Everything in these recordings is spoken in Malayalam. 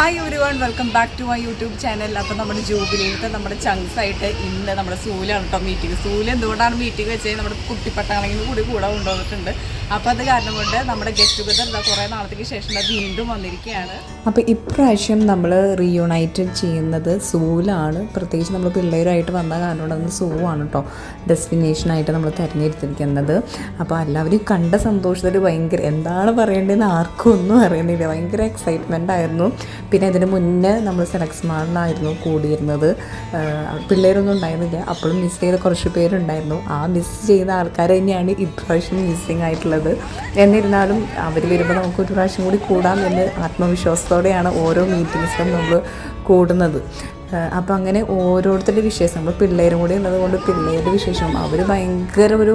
ഹായ് ഒരു one welcome back to my YouTube channel അപ്പോൾ നമ്മുടെ ജൂബിലിയിലത്തെ നമ്മുടെ ചങ്സ് ആയിട്ട് ഇന്ന് നമ്മുടെ സൂലാണ് കേട്ടോ മീറ്റിംഗ് സൂൽ എന്തുകൊണ്ടാണ് മീറ്റിംഗ് വെച്ചത്? നമ്മുടെ കുട്ടിപ്പട്ടാണെങ്കിലും കൂടി കൂടെ കൊണ്ടുവന്നിട്ടുണ്ട്. അപ്പോൾ അത് കാരണം കൊണ്ട് നമ്മുടെ ഗെറ്റ് ടുഗദർ എന്താ കുറേ നാളത്തേക്ക് ശേഷം അത് വീണ്ടും വന്നിരിക്കുകയാണ്. അപ്പോൾ ഇപ്രാവശ്യം നമ്മൾ റീയുണൈറ്റഡ് ചെയ്യുന്നത് സൂവിലാണ് പ്രത്യേകിച്ച് നമ്മൾ പിള്ളേരുമായിട്ട് വന്ന കാരണം കൊണ്ട് അന്ന് സൂ ആണ് കേട്ടോ ഡെസ്റ്റിനേഷനായിട്ട് നമ്മൾ തിരഞ്ഞെടുത്തിരിക്കുന്നത്. അപ്പോൾ എല്ലാവരും കണ്ട സന്തോഷത്തിൽ ഭയങ്കര എന്താണ് പറയേണ്ടതെന്ന് ആർക്കും ഒന്നും അറിയുന്നില്ല. ഭയങ്കര എക്സൈറ്റ്മെന്റ് ആയിരുന്നു. പിന്നെ ഇതിന് മുന്നേ നമ്മൾ സെലക്സ് മാറിനായിരുന്നു കൂടിയിരുന്നത് പിള്ളേരൊന്നും ഉണ്ടായിരുന്നില്ല. അപ്പോഴും മിസ് ചെയ്ത കുറച്ച് പേരുണ്ടായിരുന്നു. ആ മിസ് ചെയ്ത ആൾക്കാർ തന്നെയാണ് ഇപ്രാവശ്യം മിസ്സിങ് ആയിട്ടുള്ളത്. എന്നിരുന്നാലും അവർ വരുമ്പോൾ നമുക്ക് ഒരു പ്രാവശ്യം കൂടി കൂടാം എന്ന് ആത്മവിശ്വാസത്തോടെയാണ് ഓരോ മീറ്റിങ്സിലും നമ്മൾ കൂടുന്നത്. അപ്പോൾ അങ്ങനെ ഓരോരുത്തരുടെ വിശേഷം നമ്മൾ പിള്ളേരും കൂടി ഉള്ളത് കൊണ്ട് പിള്ളേരുടെ വിശേഷം അവർ ഭയങ്കര ഒരു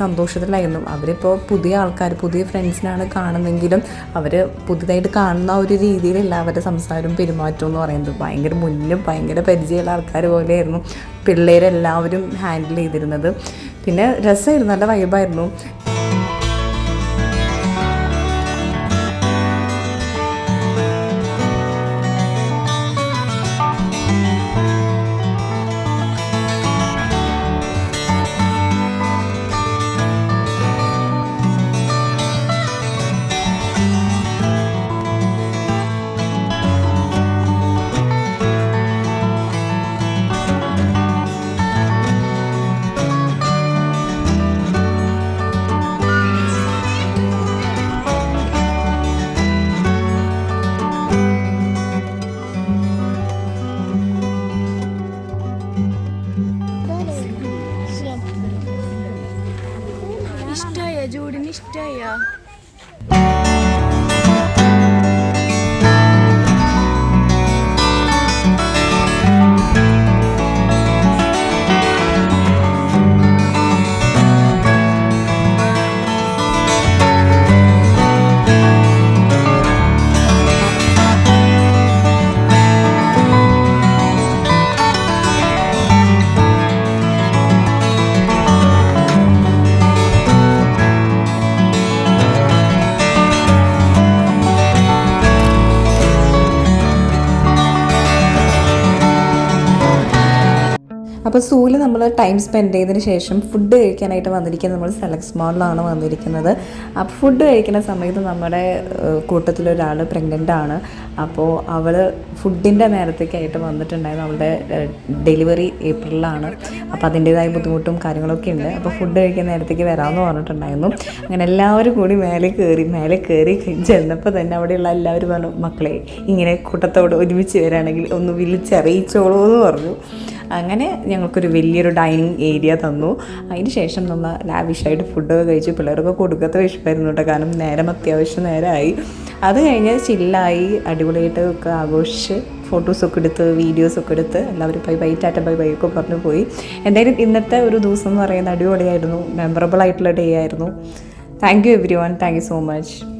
സന്തോഷത്തിലായിരുന്നു. അവരിപ്പോൾ പുതിയ ആൾക്കാർ പുതിയ ഫ്രണ്ട്സിനാണ് കാണുന്നെങ്കിലും അവർ പുതിയതായിട്ട് കാണുന്ന ഒരു രീതിയിലല്ല അവരുടെ സംസാരവും പെരുമാറ്റവും എന്ന് പറയുന്നത്. ഭയങ്കര മുന്നും ഭയങ്കര പരിചയമുള്ള ആൾക്കാർ പോലെയായിരുന്നു പിള്ളേരെല്ലാവരും ഹാൻഡിൽ ചെയ്തിരുന്നത്. പിന്നെ രസമായിരുന്നു നല്ല വൈബായിരുന്നു ഇഷ്ടായ? ജൂഡിന് അപ്പോൾ സൂവിൽ നമ്മൾ ടൈം സ്പെൻഡ് ചെയ്തതിന് ശേഷം ഫുഡ് കഴിക്കാനായിട്ട് വന്നിരിക്കുന്നത് നമ്മൾ സെലക്സ് മോഡലാണ് വന്നിരിക്കുന്നത്. അപ്പോൾ ഫുഡ് കഴിക്കുന്ന സമയത്ത് നമ്മുടെ കൂട്ടത്തിലൊരാൾ പ്രഗ്നന്റ് ആണ്. അപ്പോൾ അവൾ ഫുഡിന്റെ നേരത്തേക്കായിട്ട് വന്നിട്ടുണ്ടായിരുന്നു. അവളുടെ ഡെലിവറി ഏപ്രിലാണ് അപ്പോൾ അതിന്റേതായ ബുദ്ധിമുട്ടും കാര്യങ്ങളൊക്കെ ഉണ്ട്. അപ്പോൾ ഫുഡ് കഴിക്കുന്ന നേരത്തേക്ക് വരാമെന്ന് പറഞ്ഞിട്ടുണ്ടായിരുന്നു. അങ്ങനെ എല്ലാവരും കൂടി മേലെ കയറി മേലെ കയറി ചെന്നപ്പോൾ തന്നെ അവിടെയുള്ള എല്ലാവരും പറഞ്ഞു മക്കളെ ഇങ്ങനെ കൂട്ടത്തോട് ഒരുമിച്ച് വരാണെങ്കിൽ ഒന്ന് വിളിച്ചറിയിച്ചോളൂ എന്ന് പറഞ്ഞു. അങ്ങനെ ഞങ്ങൾക്കൊരു വലിയൊരു ഡൈനിങ് ഏരിയ തന്നു. അതിന് ശേഷം നമ്മൾ ലാവിഷായിട്ട് ഫുഡൊക്കെ കഴിച്ച് പിള്ളേർക്ക് കൊടുക്കാത്ത വിഷമായിരുന്നു കേട്ടോ. കാരണം നേരം അത്യാവശ്യം നേരമായി അത് കഴിഞ്ഞ് ചില്ലായി അടിപൊളിയായിട്ട് ഒക്കെ ആഘോഷിച്ച് ഫോട്ടോസൊക്കെ എടുത്ത് വീഡിയോസൊക്കെ എടുത്ത് എല്ലാവരും bye bye tata bye bye ഒക്കെ പറഞ്ഞു പോയി. എന്തായാലും ഇന്നത്തെ ഒരു ദിവസം എന്ന് പറയുന്നത് അടിപൊളിയായിരുന്നു മെമ്മറബിൾ ആയിട്ടുള്ള ഡേ ആയിരുന്നു. Thank you everyone thank you so much